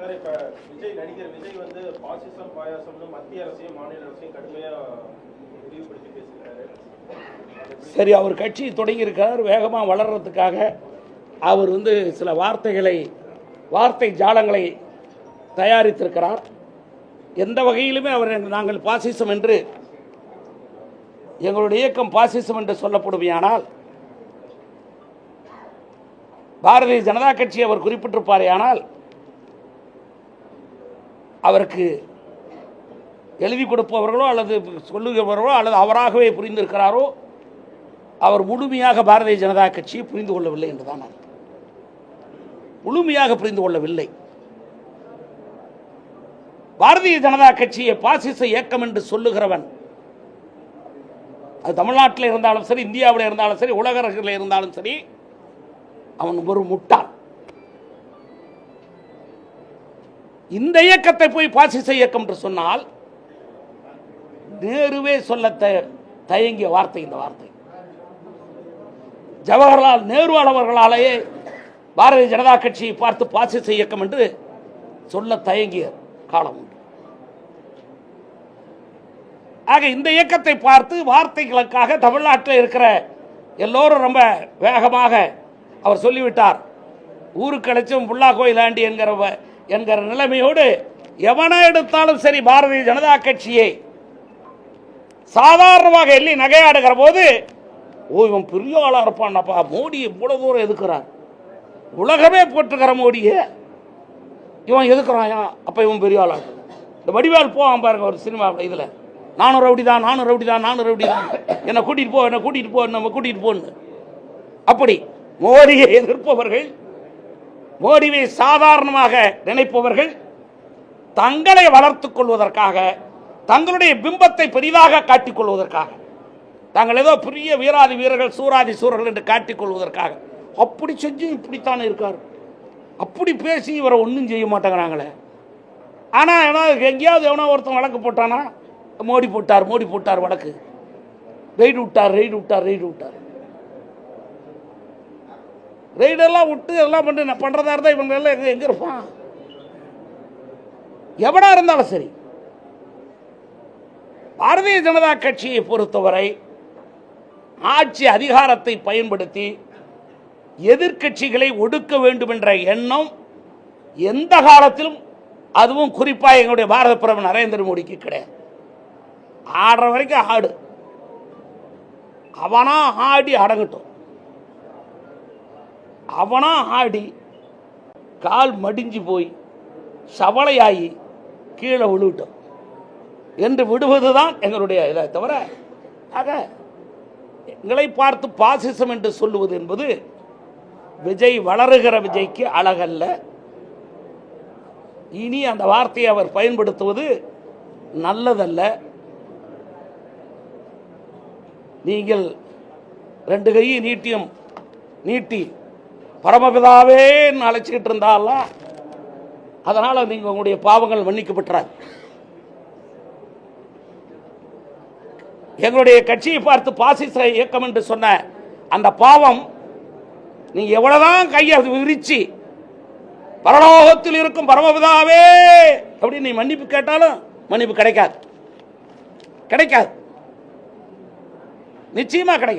Sir இப்ப விஜய் நடிகர் விஜய் வந்து பாசிசம் பாயாசம்னு மத்திய அரசையும் மாநில அரசையும் கடுமையா பேசுகிறாரு சரி அவர் கட்சி தொடங்கியிருக்கிறார் வேகமாக வளர்றதுக்காக. அவர் வந்து சில வார்த்தைகளை வார்த்தை ஜாலங்களை தயாரித்திருக்கிறார். எந்த வகையிலுமே அவர் நாங்கள் பாசிசம் என்று எங்களுடைய இயக்கம் பாசிசம் என்று சொல்லப்படுமையானால் பாரதிய ஜனதா கட்சி அவர் குறிப்பிட்டிருப்பாரே ஆனால் அவருக்கு எழுதி கொடுப்பவர்களோ அல்லது சொல்லுகிறவர்களோ அல்லது அவராகவே புரிந்திருக்கிறாரோ அவர் முழுமையாக பாரதிய ஜனதா கட்சியை புரிந்து கொள்ளவில்லை என்றுதான் அர்த்தம். முழுமையாக புரிந்து கொள்ளவில்லை. பாரதிய ஜனதா கட்சியை பாசிச இயக்கம் என்று சொல்லுகிறவன் அது தமிழ்நாட்டில் இருந்தாலும் சரி இந்தியாவில் இருந்தாலும் சரி உலகத்தில் இருந்தாலும் சரி அவன் ஒரு முட்டான் இந்த இயக்கத்தை போய் பாசிச இயக்கம் என்று சொன்னால் நேருவே சொல்ல தயங்கிய வார்த்தை இந்த வார்த்தை. ஜவஹர்லால் நேரு அவர்களாலேயே பாரதிய ஜனதா கட்சியை பார்த்து பாசிச இயக்கம் என்று சொல்ல தயங்கிய காலம் உண்டு. ஆக இந்த இயக்கத்தை பார்த்து வார்த்தைகளுக்காக தமிழ்நாட்டில் இருக்கிற எல்லோரும் ரொம்ப வேகமாக அவர் சொல்லிவிட்டார். ஊருக்கு அழைச்சும் புல்லா கோயிலாண்டி என்கிற என்கிற நிலைமையோடு எவனை எடுத்தாலும் சரி பாரதிய ஜனதா கட்சியை சாதாரணமாக எள்ளி நகையாடுகிற போது ஓ இவன் பெரிய ஆளாக இருப்பான்ப்பா மோடி இவ்வளோ தூரம் எதுக்குறான்? உலகமே போட்டுக்கிற மோடியை. இவன் எதுக்குறான் அப்போ இவன் பெரிய ஆளாக இந்த வடிவால் போவான் பாருங்க ஒரு சினிமா இதில். நானும் ரவுடி தான் நானும் ரவுடி தான் நானும் ரவுடி தான் என்னை கூட்டிகிட்டு போ என்னை கூட்டிகிட்டு போ நம்ம கூட்டிகிட்டு போன்னு. அப்படி மோடியை எதிர்ப்பவர்கள் மோடிவை சாதாரணமாக நினைப்பவர்கள் தங்களை வளர்த்துக் கொள்வதற்காக தங்களுடைய பிம்பத்தை பெரிதாக காட்டிக் கொள்வதற்காக தாங்கள் ஏதோ பெரிய வீராதி வீரர்கள் சூராதி சூரர்கள் என்று காட்டிக் கொள்வதற்காக அப்படி செஞ்சு இப்படித்தான் இருக்கார். அப்படி பேசி இவரை ஒன்றும் செய்ய மாட்டேங்கிறாங்களே. ஆனால் ஏன்னா எங்கேயாவது எவனோ ஒருத்தன் வழக்கு போட்டானா மோடி போட்டார் மோடி போட்டார் வழக்கு. ரெய்டு விட்டார் ரெய்டு விட்டார் ரெய்டு விட்டார். ரெய்டெல்லாம் விட்டு எல்லாம் பண்ணி பண்ணுறதா இருந்தால் இவங்க எல்லாம் எங்கே எங்கே இருப்பான்? எவனா இருந்தாலும் சரி. பாரதிய ஜனதா கட்சியை பொறுத்தவரை ஆட்சி அதிகாரத்தை பயன்படுத்தி எதிர்க்கட்சிகளை ஒடுக்க வேண்டும் என்ற எண்ணம் எந்த காலத்திலும் அதுவும் குறிப்பாக எங்களுடைய பாரத பிரதமர் நரேந்திர மோடிக்கு கிடையாது. ஆடுற வரைக்கும் ஆடு. அவனா ஆடி அடங்கட்டும். அவனாக ஆடி கால் மடிஞ்சு போய் சவளையாகி கீழே விழுவிட்டோம் என்று விடுவது தான் எங்களுடைய இதை தவிர ஆக எங்களை பார்த்து பாசிசம் என்று சொல்லுவது என்பது விஜய் வளருகிற விஜய்க்கு அழகல்ல. இனி அந்த வார்த்தையை அவர் பயன்படுத்துவது நல்லதல்ல. நீங்கள் ரெண்டு கையை நீட்டியும் நீட்டி பரமபிதாவே அழைச்சிக்கிட்டு இருந்தாலாம் அதனால நீங்க உங்களுடைய பாவங்கள் மன்னிக்கப்பட்டார் எங்களுடைய கட்சியை பார்த்து பாசிச இயக்கம் என்று சொன்ன அந்த பாவம் நீ எவ்வளவுதான் கையை விரிச்சு பரலோகத்தில் இருக்கும் பரமபிதாவே அப்படின்னு நீ மன்னிப்பு கேட்டாலும் மன்னிப்பு கிடைக்காது. கிடைக்காது. நிச்சயமா கிடைக்காது.